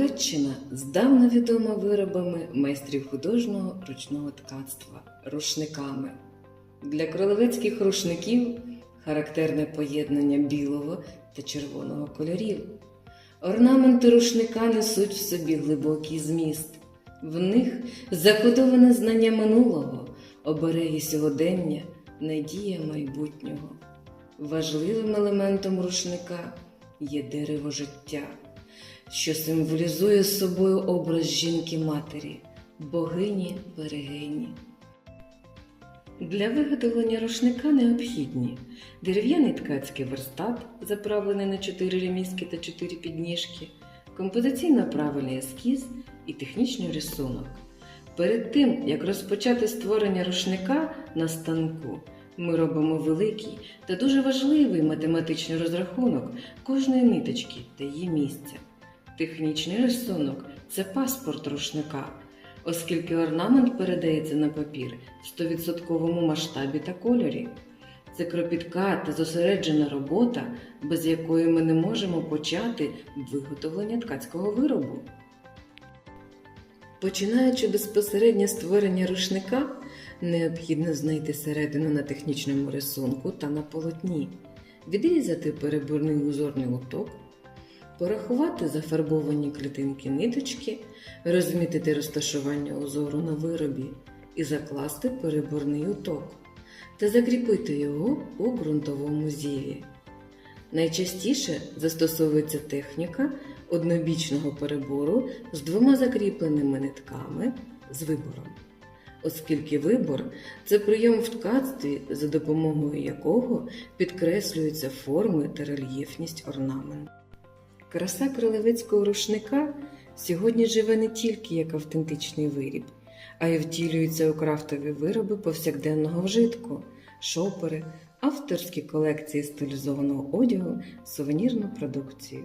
Кролевеччина здавна відома виробами майстрів художнього ручного ткацтва рушниками. Для кролевецьких рушників характерне поєднання білого та червоного кольорів. Орнаменти рушника несуть в собі глибокий зміст. В них закодоване знання минулого, обереги сьогодення, надія майбутнього. Важливим елементом рушника є дерево життя, що символізує собою образ жінки-матері, богині берегині. Для виготовлення рушника необхідні дерев'яний ткацький верстат, заправлений на 4 ремізки та 4 підніжки, композиційно правильний ескіз і технічний рисунок. Перед тим, як розпочати створення рушника на станку, ми робимо великий та дуже важливий математичний розрахунок кожної ниточки та її місця. Технічний рисунок це паспорт рушника, оскільки орнамент передається на папір в 100% масштабі та кольорі. Це кропітка та зосереджена робота, без якої ми не можемо почати виготовлення ткацького виробу. Починаючи безпосереднє створення рушника, необхідно знайти середину на технічному рисунку та на полотні, відрізати переборний узорний лоток, порахувати зафарбовані клітинки ниточки, розмітити розташування узору на виробі і закласти переборний уток та закріпити його у ґрунтовому зіві. Найчастіше застосовується техніка однобічного перебору з двома закріпленими нитками з вибором, оскільки вибор це прийом в ткацтві, за допомогою якого підкреслюються форми та рельєфність орнаменту. Краса кролевицького рушника сьогодні живе не тільки як автентичний виріб, а й втілюється у крафтові вироби повсякденного вжитку, шопери, авторські колекції стилізованого одягу, сувенірну продукцію.